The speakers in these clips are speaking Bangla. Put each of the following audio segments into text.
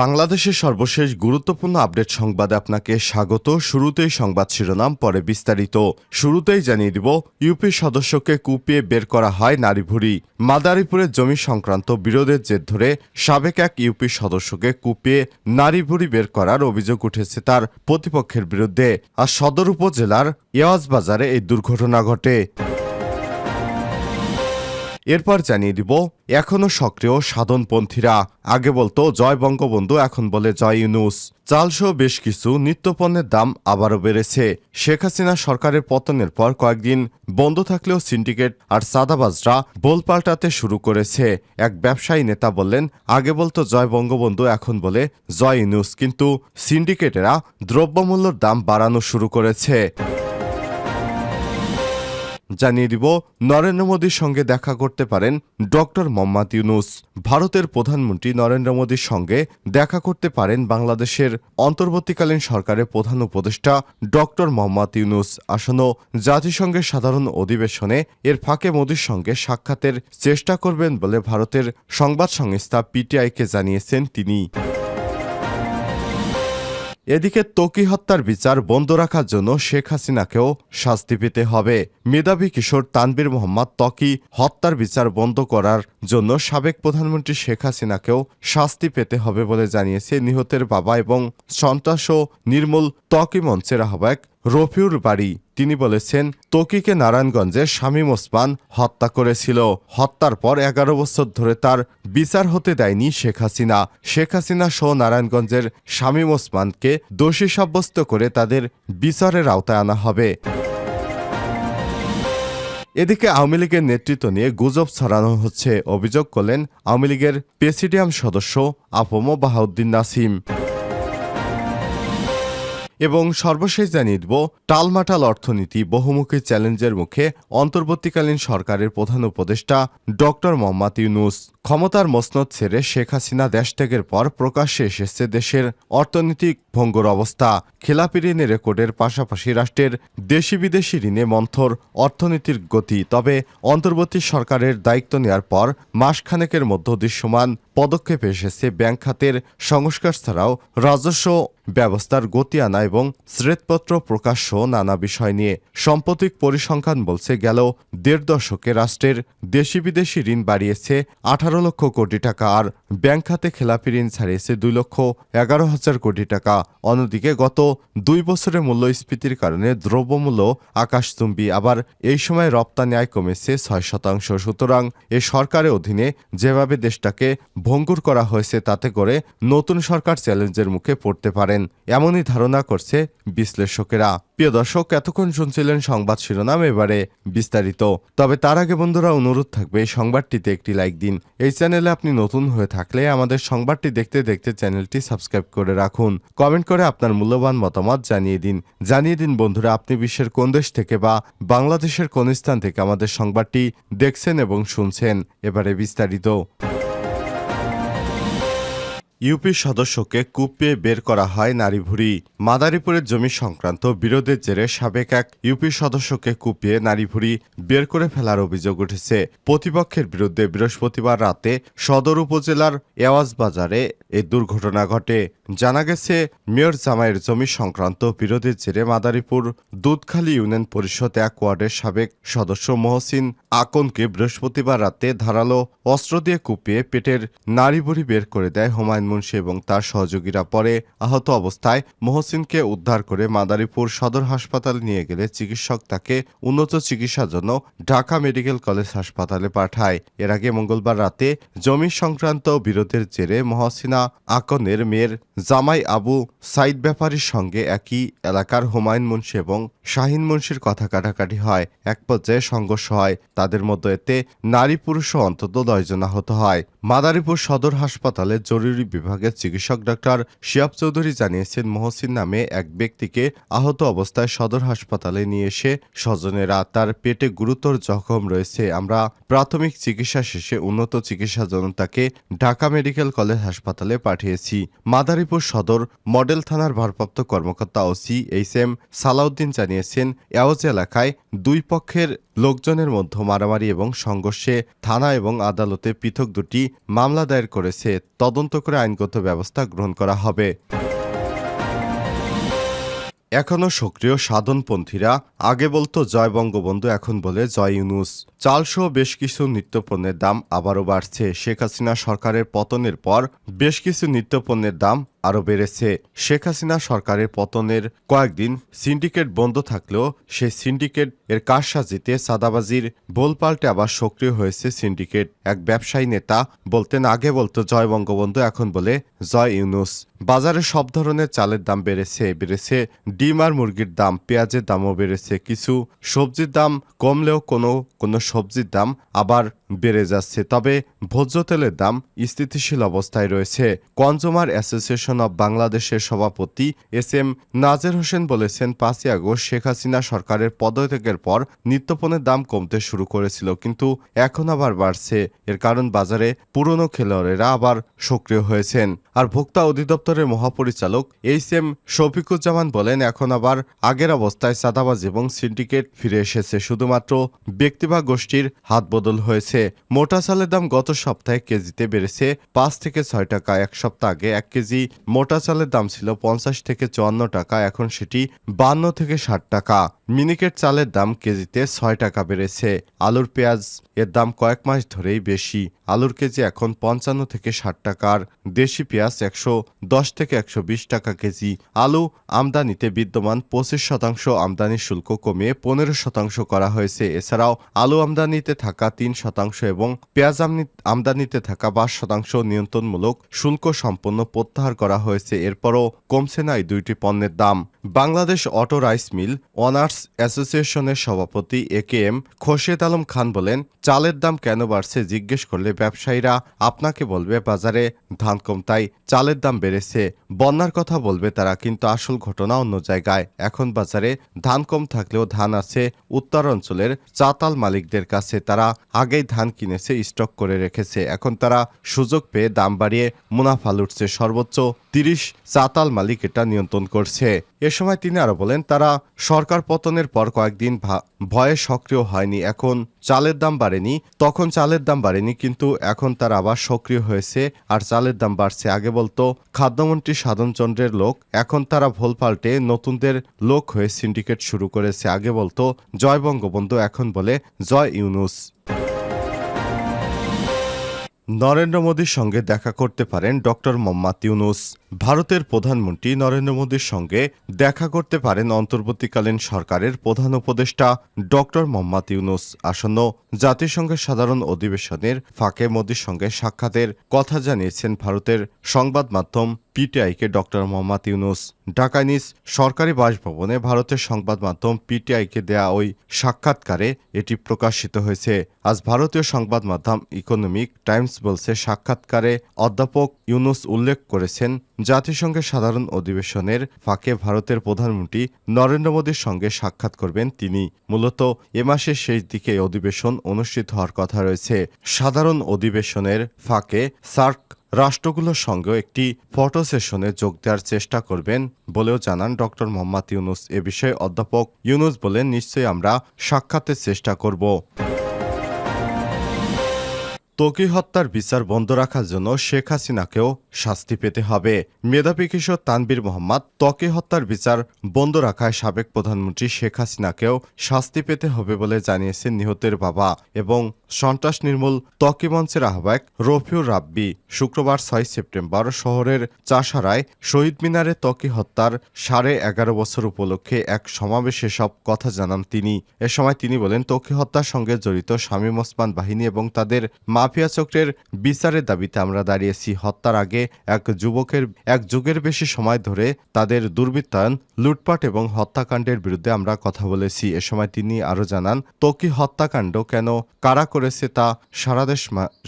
বাংলাদেশের সর্বশেষ গুরুত্বপূর্ণ আপডেট সংবাদে আপনাকে স্বাগত। শুরুতেই সংবাদ শিরোনাম, পরে বিস্তারিত। শুরুতেই জানিয়ে দিব, ইউপি সদস্যকে কুপিয়ে বের করা হয় নারীভুরি মাদারীপুরের জমি সংক্রান্ত বিরোধের জের ধরে সাবেক এক ইউপি সদস্যকে কুপিয়ে নারীভুরি বের করার অভিযোগ উঠেছে তার প্রতিপক্ষের বিরুদ্ধে। আর সদর উপজেলার ইয়াজ বাজারে এই দুর্ঘটনা ঘটে। এরপর জানিয়ে দিব এখনও সক্রিয় সাধনপন্থীরা। আগে বলতো, জয় বঙ্গবন্ধু, এখন বলে জয় ইউনুস। চালসহ বেশ কিছু নিত্যপণ্যের দাম আবারও বেড়েছে। শেখ হাসিনা সরকারের পতনের পর কয়েকদিন বন্ধ থাকলেও সিন্ডিকেট আর সাদাবাজরা বোল পাল্টাতে শুরু করেছে। এক ব্যবসায়ী নেতা বললেন, আগে বলতো জয় বঙ্গবন্ধু, এখন বলে জয় ইউনুস। কিন্তু সিন্ডিকেটেরা দ্রব্যমূল্যের দাম বাড়ানো শুরু করেছে। জানিয়ে দিব, নরেন্দ্র মোদীর সঙ্গে দেখা করতে পারেন ডক্টর মোহাম্মদ ইউনুস। ভারতের প্রধানমন্ত্রী নরেন্দ্র মোদীর সঙ্গে দেখা করতে পারেন বাংলাদেশের অন্তর্বর্তীকালীন সরকারের প্রধান উপদেষ্টা ডক্টর মোহাম্মদ ইউনুস। আসন্ন জাতিসংঘের সাধারণ অধিবেশনে এর ফাঁকে মোদীর সঙ্গে সাক্ষাতের চেষ্টা করবেন বলে ভারতের সংবাদ সংস্থা পিটিআইকে জানিয়েছেন তিনি। এদিকে তকি হত্যার বিচার বন্ধ রাখার জন্য শেখ হাসিনাকেও শাস্তি পেতে হবে। মেধাবী কিশোর তানবীর মোহাম্মদ তকি হত্যার বিচার বন্ধ করার জন্য সাবেক প্রধানমন্ত্রী শেখ হাসিনাকেও শাস্তি পেতে হবে বলে জানিয়েছে নিহতের বাবা এবং সন্ত্রাস ও নির্মূল তকি মঞ্চের আহ্বায়ক রফিউর বাড়ি। তিনি বলেছেন, তকিকে নারায়ণগঞ্জে শামীম ওসমান হত্যা করেছিল। হত্যার পর এগারো বছর ধরে তার বিচার হতে দেয়নি শেখ হাসিনা। শেখ হাসিনা সহ নারায়ণগঞ্জের শামীম ওসমানকে দোষী সাব্যস্ত করে তাদের বিচারের আওতায় আনা হবে। এদিকে আওয়ামী লীগের নেতৃত্ব নিয়ে গুজব ছড়ানো হচ্ছে। অভিযোগ করলেন, আওয়ামী লীগের প্রেসিডিয়াম সদস্য আপম বাহাউদ্দিন নাসিম। এবং সর্বশেষ জানিয়ে দেব, টালমাটাল অর্থনীতি বহুমুখী চ্যালেঞ্জের মুখে অন্তর্বর্তীকালীন সরকারের প্রধান উপদেষ্টা ডক্টর মোহাম্মদ ইউনুস ক্ষমতার মসনদ ছেড়ে শেখ হাসিনা দেশ ত্যাগের পর প্রকাশ্যে এসেছে দেশের অর্থনৈতিক ভঙ্গুর অবস্থা। খেলাপি ঋণের রেকর্ডের পাশাপাশি রাষ্ট্রের দেশি বিদেশি ঋণে মন্থর অর্থনীতির গতি। তবে অন্তর্বর্তী সরকারের দায়িত্ব নেওয়ার পর মাসখানেকের মধ্যে দৃশ্যমান পদক্ষেপ এসেছে ব্যাংক খাতের সংস্কার ছাড়াও রাজস্ব ব্যবস্থার গতি আনা এবং শ্বেতপত্র প্রকাশ্য নানা বিষয় নিয়ে। সাম্প্রতিক পরিসংখ্যান বলছে গেল দেড় দশকে রাষ্ট্রের দেশি বিদেশি ঋণ বাড়িয়েছে আঠারো লক্ষ কোটি টাকা আর ব্যাংক খাতে খেলাপি ঋণ ছাড়িয়েছে দুই লক্ষ এগারো হাজার কোটি টাকা। অন্যদিকে গত দুই বছরের মূল্যস্ফীতির কারণে দ্রব্যমূল্য আকাশচুম্বী আবার এই সময় রপ্তানি আয় কমেছে ছয় শতাংশ। সুতরাং এ সরকারের অধীনে যেভাবে দেশটাকে ভঙ্গুর করা হয়েছে তাতে করে নতুন সরকার চ্যালেঞ্জের মুখে পড়তে পারেন, এমনই ধারণা করছে বিশ্লেষকেরা। প্রিয় দর্শক, এতক্ষণ শুনছিলেন সংবাদ শিরোনাম, এবারে বিস্তারিত। তবে তার আগে বন্ধুরা, অনুরোধ থাকবে এই সংবাদটিতে একটি লাইক দিন। এই চ্যানেলে আপনি নতুন হয়ে থাকলে আমাদের সংবাদটি দেখতে দেখতে চ্যানেলটি সাবস্ক্রাইব করে রাখুন। কমেন্ট করে আপনার মূল্যবান মতামত জানিয়ে দিন। জানিয়ে দিন, বন্ধুরা, আপনি বিশ্বের কোন দেশ থেকে বা বাংলাদেশের কোন স্থান থেকে আমাদের সংবাদটি দেখছেন এবং শুনছেন। এবারে বিস্তারিত। ইউপি সদস্যকে কুপিয়ে বের করা হয় নারীভুরি মাদারীপুরের জমি সংক্রান্ত বিরোধের জেরে সাবেক এক ইউপি সদস্যকে কুপিয়ে নারীভুরি বের করে ফেলার অভিযোগ উঠেছে। প্রতিপক্ষের বিরুদ্ধে বৃহস্পতিবার রাতে সদর উপজেলার এওয়াজ বাজারে এই দুর্ঘটনা ঘটে। জানা গেছে, মেয়র জামাইয়ের জমি সংক্রান্ত বিরোধের জেরে মাদারীপুর দুধখালী ইউনিয়ন পরিষদ এক ওয়ার্ডের সাবেক সদস্য মহসিন আকনকে বৃহস্পতিবার রাতে ধারালো অস্ত্র দিয়ে কুপিয়ে পেটের নারীবুড়ি বের করে দেয় হুমায়ুন মুন্সি এবং তার সহযোগীরা। পরে আহত অবস্থায় মহসিনকে উদ্ধার করে মাদারীপুর সদর হাসপাতালে নিয়ে গেলে চিকিৎসক তাকে উন্নত চিকিৎসার জন্য ঢাকা মেডিকেল কলেজ হাসপাতালে পাঠায়। এর আগে মঙ্গলবার রাতে জমি সংক্রান্ত বিরোধের জেরে মহসিনা আকনের মেয়ের জামাই আবু সাইদ ব্যাপারীর সঙ্গে একই এলাকার হুমায়ুন মুন্সি এবং শাহিন মুন্সির কথা কাটাকাটি হয়। এক পর্যায়ে সংঘর্ষ হয়। তাদের মধ্যে এতে নারী পুরুষও অন্তত দশজন আহত হয়। মাদারীপুর সদর হাসপাতালে জরুরি বিভাগের চিকিৎসক ডাক্তার শিয়াব চৌধুরী জানিয়েছেন, মহসিন নামে এক ব্যক্তিকে আহত অবস্থায় সদর হাসপাতালে নিয়ে এসে স্বজনেরা তার পেটে গুরুতর জখম রয়েছে। আমরা প্রাথমিক চিকিৎসা শেষে উন্নত চিকিৎসার জন্য তাকে ঢাকা মেডিকেল কলেজ হাসপাতালে পাঠিয়েছি। মাদারী মাদারীপুর সদর মডেল থানার ভারপ্রাপ্ত কর্মকর্তা ওসি এইচ এম সালাউদ্দিন জানিয়েছেন এওজ এলাকায় দুই পক্ষের লোকজনের মধ্যে মারামারি এবং সংঘর্ষে থানা এবং আদালতে পৃথক দুটি মামলা দায়ের করেছে। তদন্ত করে আইনগত ব্যবস্থা গ্রহণ করা হবে। এখনও সক্রিয় সাধনপন্থীরা, আগে বলতো জয় বঙ্গবন্ধু, এখন বলে জয় ইউনুস। চালসহ বেশ কিছু নিত্যপণ্যের দাম আবারও বাড়ছে। শেখ হাসিনা সরকারের পতনের পর বেশ কিছু নিত্যপণ্যের দাম আরও বেড়েছে। শেখ হাসিনা সরকারের পতনের কয়েকদিন সিন্ডিকেট বন্ধ থাকলেও সেই সিন্ডিকেট এর কারসাজিতে সাদাবাজির বোলপাল্টে আবার সক্রিয় হয়েছে সিন্ডিকেট। এক ব্যবসায়ী নেতা বলতেন, আগে বলতো, জয় বঙ্গবন্ধু, এখন বলে জয় ইউনুস। বাজারে সব ধরনের চালের দাম বেড়েছে বেড়েছে ডিম আর মুরগির দাম, পেঁয়াজের দামও বেড়েছে। কিছু সবজির দাম কমলেও কোনো কোনো সবজির দাম আবার বেড়ে যাচ্ছে। তবে ভোজ্য তেলের দাম স্থিতিশীল অবস্থায় রয়েছে। কনজুমার অ্যাসোসিয়েশন অব বাংলাদেশের সভাপতি এস এম নাজের হোসেন বলেছেন, পাঁচই আগস্ট শেখ হাসিনা সরকারের পদত্যাগের পর নিত্যপণের দাম কমতে শুরু করেছিল, কিন্তু এখন আবার বাড়ছে। এর কারণ বাজারে পুরনো খেলোয়াড়েরা আবার সক্রিয় হয়েছেন। আর ভোক্তা অধিদপ্তরের মহাপরিচালক এইচ এম শফিকুজ্জামান বলেন, এখন আবার আগের অবস্থায় সাদাবাজ এবং সিন্ডিকেট ফিরে এসেছে। শুধুমাত্র ব্যক্তি বা গোষ্ঠীর হাত বদল হয়েছে। মোটা চালের দাম গত সপ্তাহে কেজিতে বেড়েছে পাঁচ থেকে ছয় টাকা। এক সপ্তাহ আগে এক কেজি মোটা চালের দাম ছিল পঞ্চাশ থেকে চুয়ান্ন টাকা, এখন সেটি বান্ন থেকে ষাট টাকা। মিনিকেট চালের দাম কেজিতে ছয় টাকা বেড়েছে। আলুর পেঁয়াজ এর দাম কয়েক মাস ধরেই বেশি। আলুর কেজি এখন পঞ্চান্ন থেকে ষাট টাকার। দেশি পেঁয়াজ একশো দশ থেকে একশো বিশ টাকা কেজি। আলু আমদানিতে বিদ্যমান পঁচিশ শতাংশ আমদানি শুল্ক কমিয়ে পনেরো শতাংশ করা হয়েছে। এছাড়াও আলু আমদানিতে থাকা তিন শতাংশ এবং পেঁয়াজ আমদানিতে থাকা পাঁচ শতাংশ নিয়ন্ত্রণমূলক শুল্ক সম্পন্ন প্রত্যাহার করা হয়েছে। এরপরও কমছে না এই দুইটি পণ্যের দাম। Bangladesh auto rice mill, owners অ্যাসোসিয়েশনের সভাপতি A K M Khorshed Alam Khan বলেন, চালের দাম কেন বাড়ছে জিজ্ঞেস করলে ব্যবসায়ীরা আপনাকে বলবে, বাজারে ধান কম, তাই চালের দাম বেড়েছে। বন্যার কথা বলবে তারা, কিন্তু আসল ঘটনা অন্য জায়গায়। এখন বাজারে ধান কম থাকলেও ধান আছে উত্তরাঞ্চলের চাতাল মালিকদের কাছে। তারা আগেই ধান কিনেছে, স্টক করে রেখেছে। এখন তারা সুযোগ পেয়ে দাম বাড়িয়ে মুনাফা লুটছে। সর্বোচ্চ তিরিশ চাতাল মালিক এটা নিয়ন্ত্রণ করছে। এ সময় তিনি আরও বলেন, তারা সরকার পতনের পর কয়েকদিন ভয়ে সক্রিয় হয়নি, এখন চালের দাম বাড়েনি। তখন চালের দাম বাড়েনি, কিন্তু এখন তারা আবার সক্রিয় হয়েছে, আর চালের দাম বাড়ছে। আগে বলতো, খাদ্যমন্ত্রী সাধনচন্দ্রের লোক, এখন তারা ভোল পাল্টে নতুনদের লোক হয়ে সিন্ডিকেট শুরু করেছে। আগে বলতো, জয় বঙ্গবন্ধু, এখন বলে, জয় ইউনুস। নরেন্দ্র মোদীর সঙ্গে দেখা করতে পারেন ডক্টর মোহাম্মদ ইউনুস। ভারতের প্রধানমন্ত্রী নরেন্দ্র মোদীর সঙ্গে দেখা করতে পারেন অন্তর্বর্তীকালীন সরকারের প্রধান উপদেষ্টা ডক্টর মোহাম্মদ ইউনুস আসন্ন জাতিসংঘের সাধারণ অধিবেশনের ফাঁকে মোদীর সঙ্গে সাক্ষাতের কথা জানিয়েছেন ভারতের সংবাদ মাধ্যম পিটিআইকে ডক্টর মোহাম্মদ ইউনুস। ঢাকায় নিজ সরকারি বাসভবনে ভারতের সংবাদ মাধ্যম পিটিআইকে দেয়া ওই সাক্ষাৎকারে এটি প্রকাশিত হয়েছে। আজ ভারতীয় সংবাদ মাধ্যম ইকোনমিক টাইমস বলছে, সাক্ষাৎকারে অধ্যাপক ইউনুস উল্লেখ করেছেন জাতিসংঘের সাধারণ অধিবেশনের ফাঁকে ভারতের প্রধানমন্ত্রী নরেন্দ্র মোদীর সঙ্গে সাক্ষাৎ করবেন তিনি। মূলত এ মাসের শেষ দিকে অধিবেশন অনুষ্ঠিত হওয়ার কথা রয়েছে। সাধারণ অধিবেশনের ফাঁকে সার্ক রাষ্ট্রগুলোর সঙ্গেও একটি ফটো সেশনে যোগ দেওয়ার চেষ্টা করবেন বলেও জানান ডক্টর মোহাম্মদ ইউনুস। এ বিষয়ে অধ্যাপক ইউনুস বলেন, নিশ্চয়ই আমরা সাক্ষাতের চেষ্টা করব। তকি হত্যার বিচার বন্ধ রাখার জন্য শেখ হাসিনাকেও শাস্তি পেতে হবে। মেধাবী কিশোর তানবীর মোহাম্মদ তকি হত্যার বিচার বন্ধ রাখায় সাবেক প্রধানমন্ত্রী শেখ হাসিনাকেও শাস্তি পেতে হবে বলে জানিয়েছেন নিহতের বাবা এবং সন্ত্রাস নির্মূল ত্বকী মঞ্চের আহ্বায়ক রফিউর রাব্বি শুক্রবার ছয় সেপ্টেম্বর শহরের চাষারায় শহীদ মিনারে ত্বকী হত্যার সাড়ে এগারো বছর উপলক্ষে এক সমাবেশে সব কথা জানান তিনি। এ সময় তিনি বলেন ত্বকী হত্যার সঙ্গে জড়িত শামীম ওসমান বাহিনী এবং তাদের মাফিয়া চক্রের বিচারের দাবিতে আমরা দাঁড়িয়েছি। হত্যার আগে এক যুবকের, এক যুগের বেশি সময় ধরে তাদের দুর্বৃত্তায়ন, লুটপাট এবং হত্যাকাণ্ডের বিরুদ্ধে আমরা কথা বলেছি। এ সময় তিনি আরও জানান, তকি হত্যাকাণ্ড কেন কারা করেছে তা সারা দেশ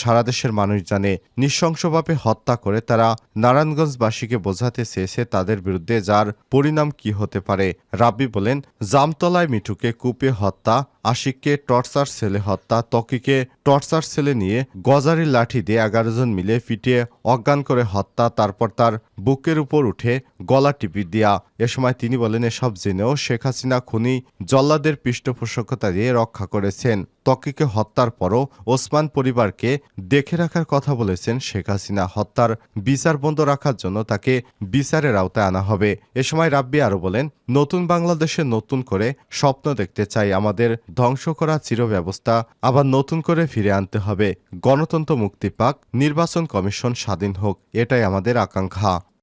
সারা দেশের মানুষ জানে। নৃশংসভাবে হত্যা করে তারা নারায়ণগঞ্জবাসীকে বোঝাতে চেয়েছে তাদের বিরুদ্ধে, যার পরিণাম কি হতে পারে। রাব্বি বলেন, জামতলায় মিঠুকে কুপে হত্যা, আশিককে টর্চার ছেলে হত্যা, ত্বকিকে টর্চার সেলে নিয়ে গজারির লাঠি দিয়ে এগারো জন মিলে পিটিয়ে অজ্ঞান করে হত্যা, তারপর তার বুকের উপর উঠে গলা টিপি দেয়া। এ সময় তিনি বলেন, এসব জেনেও শেখ হাসিনা খুনি জল্লাদের পৃষ্ঠপোষকতা দিয়ে রক্ষা করেছেন। ত্বকীকে হত্যার পরও ওসমান পরিবারকে দেখে রাখার কথা বলেছেন শেখ হাসিনা। হত্যার বিচার বন্ধ রাখার জন্য তাকে বিচারের আওতায় আনা হবে। এ সময় রাব্বি আরও বলেন, নতুন বাংলাদেশে নতুন করে স্বপ্ন দেখতে চাই। আমাদের ধ্বংস করা চির ব্যবস্থা আবার নতুন করে ফিরে আনতে হবে। গণতন্ত্র মুক্তি পাক নির্বাচন কমিশন স্বাধীন হোক এটাই আমাদের আকাঙ্ক্ষা।